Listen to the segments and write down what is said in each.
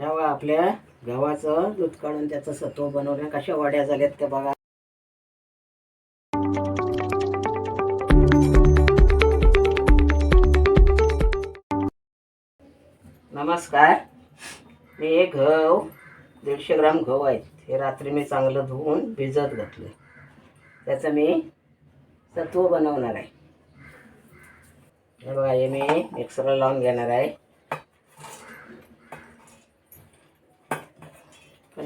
ह्या आपल्या गव्हाचं दूध काढून त्याचं सत्व बनवलं कशा वड्या झाल्यात त्या बघा. नमस्कार. मी एक गव दीडशे ग्राम गहू आहेत. हे रात्री मी चांगलं धुवून भिजत घातलं त्याचं मी सत्व बनवणार आहे. हे बघा हे मी मिक्सरला लावून घेणार आहे.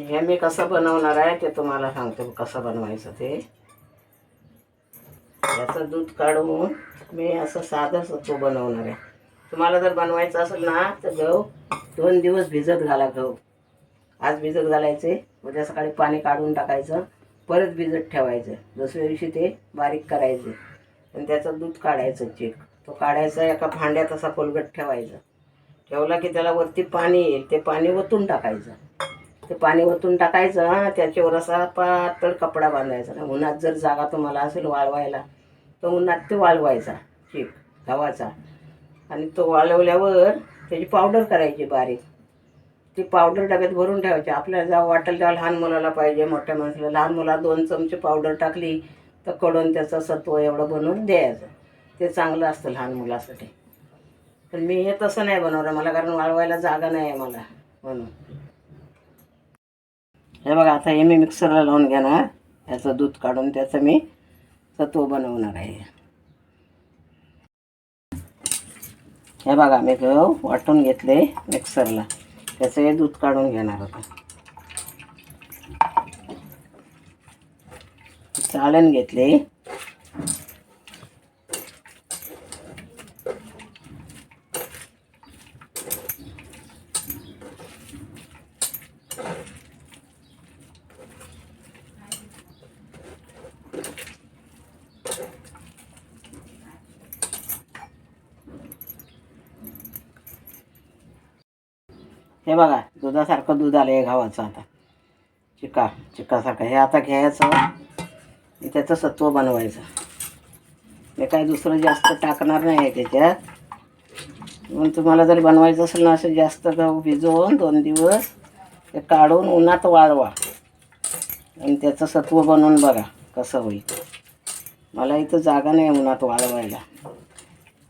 हे मी कसं बनवणार आहे ते तुम्हाला सांगतो कसं बनवायचं ते. याचं दूध काढून मी असं साधं तो बनवणार आहे. तुम्हाला जर बनवायचं असेल ना तर गहू दोन दिवस भिजत घाला गहू. आज भिजत घालायचे उद्या सकाळी पाणी काढून टाकायचं परत भिजत ठेवायचं. दुसऱ्या दिवशी ते बारीक करायचे. आणि त्याचं दूध काढायचं चीक. तो काढायचा एका भांड्यात असा कोलगट ठेवायचा. ठेवला की त्याला वरती पाणी येईल ते पाणी ओतून टाकायचं. ते पाणी ओतून टाकायचं त्याच्यावर असा पातळ कपडा बांधायचा. उन्हात जर जागा तुम्हाला असेल वाळवायला तर उन्हात ते वाळवायचा चीक गव्हाचा. आणि तो वाळवल्यावर त्याची पावडर करायची बारीक. ती पावडर डब्यात भरून ठेवायची. आपल्याला जेव्हा वाटेल तेव्हा लहान मुलाला पाहिजे मोठ्या माणसाला. लहान मुलाला दोन चमचे पावडर टाकली तर कडून त्याचं सत्व एवढं बनवून द्यायचं. ते चांगलं असतं लहान मुलासाठी. पण मी हे तसं नाही बनवलं मला कारण वाळवायला जागा नाही आहे मला म्हणून. हे बघा आता हे मी मिक्सरला लावून घेणार. याचं दूध काढून त्याचं मी सत्व बनवणार आहे. हे बघा मी गहू वाटून घेतले मिक्सरला त्याचं हे दूध काढून घेणार होतं चाळण घेतले. हे बघा दुधासारखं दूध आलं आहे गावाचं आता. चिका चिकासारखं हे आता घ्यायचं त्याचं सत्व बनवायचं. हे काय दुसरं जास्त टाकणार नाही आहे त्याच्यात. म्हणून तुम्हाला जर बनवायचं असेल ना असं जास्त गहू भिजवून दोन दिवस ते काढून उन्हात वाळवा. आणि त्याचं सत्व बनवून बघा कसं होईल. मला इथं जागा नाही उन्हात वाळवायला.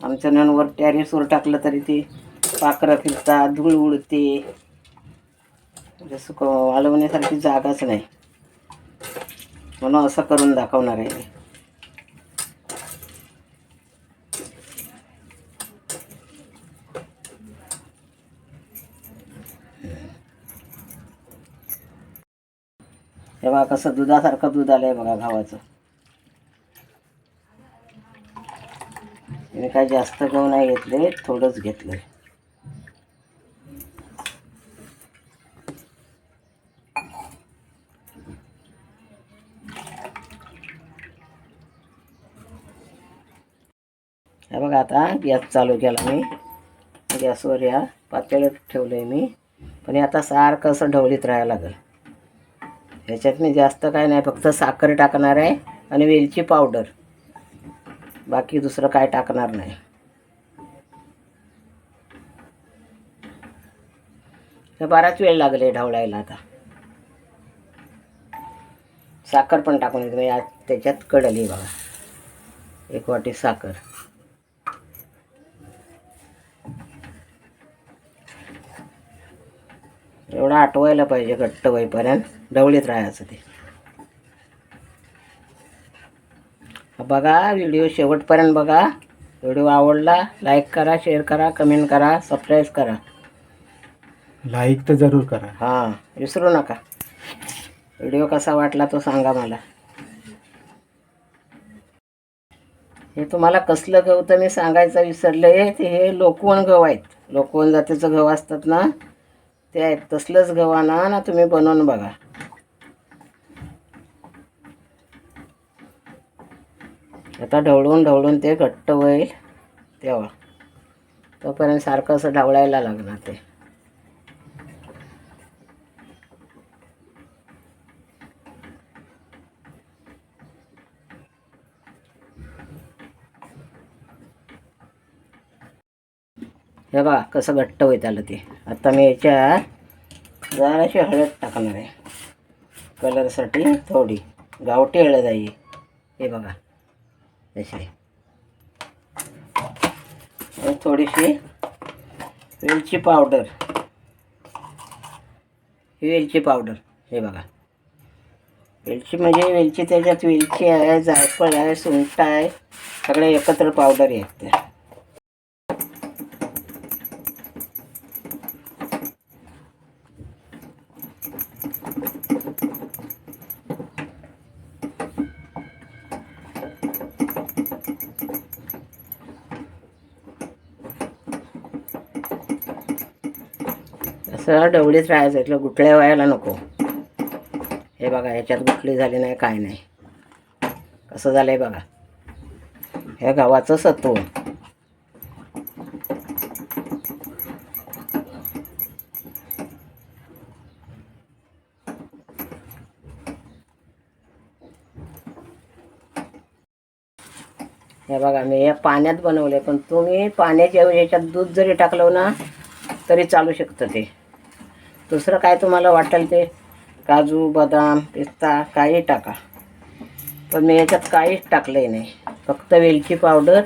आमच्या नंवर टॅरिसवर टाकलं तरी ते पाखरं फिरतात धूळ उडते. म्हणजे जसं क वाळवण्यासारखी जागाच नाही. म्हणून असं करून दाखवणार आहे मी. हे बघा कसं दुधासारखं दूध आलं आहे बघा गावाचं. मी काय जास्त गहू नाही घेतले थोडंच घेतलं हे बघा आता गॅस चालू केला मी. गॅसवर या पातेल्यात ठेवलं आहे मी. पण हे आता सारखं असं ढवळीत राहायला लागेल. ह्याच्यात मी जास्त काय नाही फक्त साखर टाकणार आहे आणि वेलची पावडर. बाकी दुसरं काय टाकणार नाही. बराच वेळ लागले ढवळायला आता. साखर पण टाकून येते म्हणजे आज त्याच्यात कडली बघा. एक वाटी साखर. एवढं आटवायला पाहिजे घट्ट होईपर्यंत. ढवळीत राहायचं ते. बघा व्हिडिओ शेवटपर्यंत बघा. व्हिडिओ आवडला लाईक करा शेअर करा कमेंट करा सबस्क्राईब करा. लाईक तर जरूर करा. हां विसरू नका. व्हिडिओ कसा वाटला तो सांगा मला. हे तुम्हाला कसलं गहू तर मी सांगायचं विसरले ते हे लोकवण गहू आहेत. लोकवण जातीचं गहू असतात ना ते आहेत तसलंच गव्हाना ना तुम्ही बनवून बघा. आता ढवळून ढवळून ते घट्ट होईल तेव्हा. तोपर्यंत सारखं असं ढवळायला लागणार ते. हे बघा कसं घट्ट होईल आलं ते. आता मी याच्यात जराशी हळद टाकणार आहे. कलरसाठी थोडी. गावठी हळद आहे हे. बघा. अशी. थोडीशी वेलची पावडर. ही वेलची पावडर. हे बघा. वेलची म्हणजे वेलची त्याच्यात वेलची आहे जायफळ आहे सुंठ आहे. सगळे एकत्र पावडर येते असं डवळीच राहायचं इथलं गुठल्या व्हायला नको. हे बघा याच्यात गुठली झाली नाही काय नाही. कसं झालंय बघा. हे गव्हाचं सत्व. हे बघा मी या पाण्यात बनवले पण तुम्ही पाण्याच्या ह्याच्यात दूध जरी टाकलं ना तरी चालू शकतं ते. दुसरं काय तुम्हाला वाटेल ते? काजू बदाम पिस्ता काही टाका. पण मी याच्यात काहीच टाकले नाही. फक्त वेलची पावडर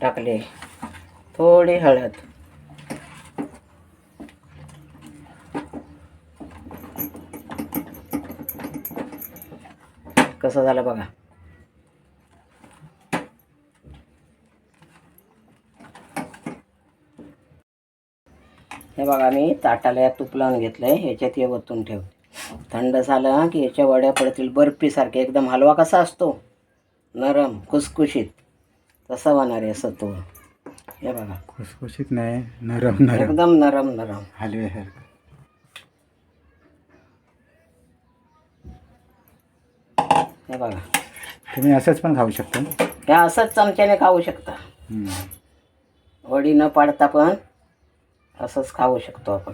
टाकले थोडी हळद. कसं झालं बघा. हे बघा मी ताटाला तूप लावून घेतलं आहे ह्याच्यात हे वतून ठेव थंड झालं की याच्या वड्या पडतील. बर्फीसारखे एकदम हलवा कसा असतो? नरम खुसखुशीत. तसा होणार आहे असं तो हे बघा. खुसखुशीत नाही नरम नरम. एकदम नरम नरम. हलव्यासारखं हे बघा. तुम्ही असंच पण खाऊ शकता? हे असंच चमच्याने खाऊ शकता. वडी न पाडता पण असंच खाऊ शकतो आपण.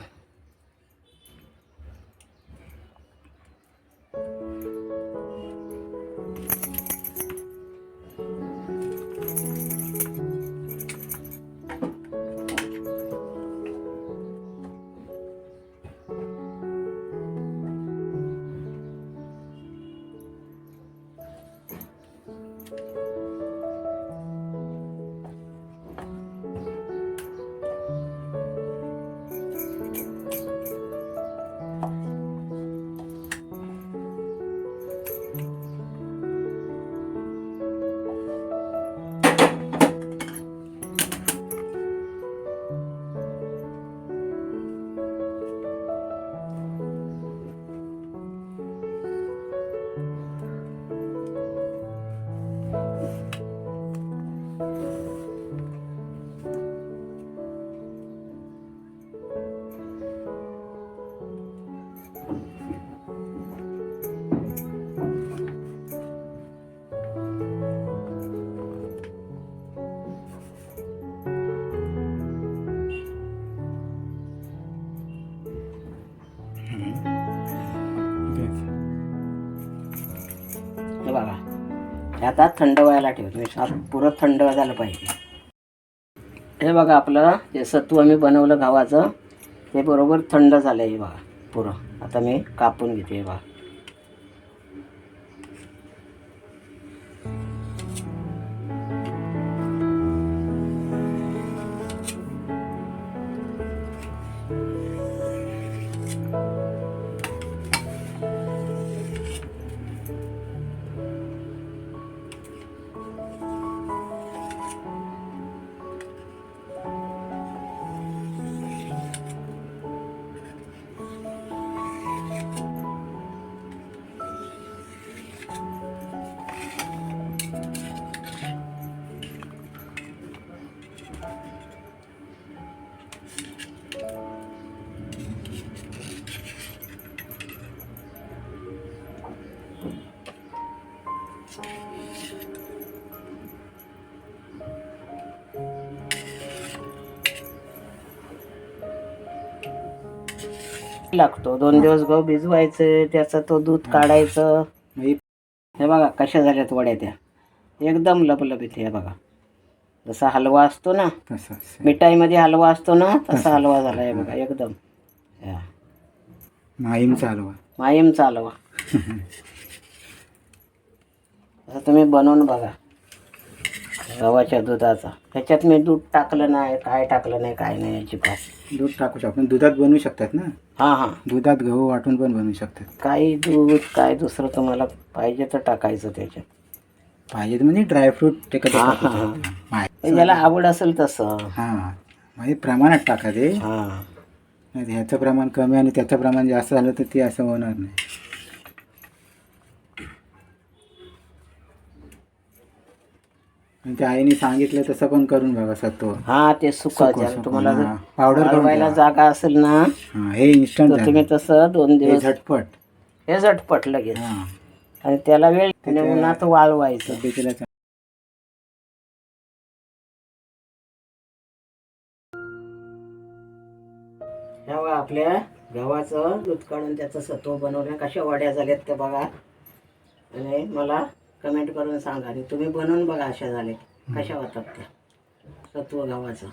आता थंड व्हायला ठेव तुम्ही साफ पुरं थंड झालं पाहिजे. हे बघा आपलं जे सत्व मी बनवलं गव्हाचं ते बरोबर थंड झालं आहे बघा पुरं. आता मी कापून घेते हे बघा. लागतो. दोन दिवस गहू भिजवायचं त्याचं तो दूध काढायचं. हे बघा कशा झाल्यात वड्या त्या. एकदम लबलबीत हे बघा. जसा हलवा असतो ना मिठाईमध्ये हलवा असतो ना तसा हलवा झाला आहे बघा एकदम. हा. माहीम चालवा माहीम चालवा आता तुम्ही बनवून बघा. गव्हाच्या दुधाचा. त्याच्यात मी दूध टाकलं नाही काय टाकलं नाही काय नाही याची पास दूध टाकू शकतो. आपण दुधात बनवू शकतात ना? हां हां. दुधात गहू वाटून पण बनवू शकतात. काही दूध काय दुसरं तुम्हाला पाहिजे तर टाकायचं त्याच्यात. पाहिजे तर म्हणजे ड्रायफ्रूट ते हा, हा, हा. ज्याला आवड असेल तसं. हां. म्हणजे प्रमाणात टाका ते. हां. नाही तर ह्याचं प्रमाण कमी आणि त्याचं प्रमाण जास्त झालं तर ते असं होणार नाही. त्या आईने सांगितलं तसं पण करून बघा सत्व हा ते सुका सुकं, ज्याला सुकं. तुम्हाला. जर पावडर ठेवा. जागा असेल ना हां हे इन्स्टंट तर तुम्ही तसं दोन दिवस झटपट हे झटपट लगेच हां आणि त्याला वेळ आणि उन्हात वाळवायचं तब्येतीला चांगलं. आपल्या गव्हाचं दूध काढून त्याचं सत्व बनवलं कशा वड्या झाल्यात ते बघा आणि मला कमेंट करून सांगा आणि तुम्ही बनवून बघा अशा झाले. कशा होतात त्या? सत्व गावाचं.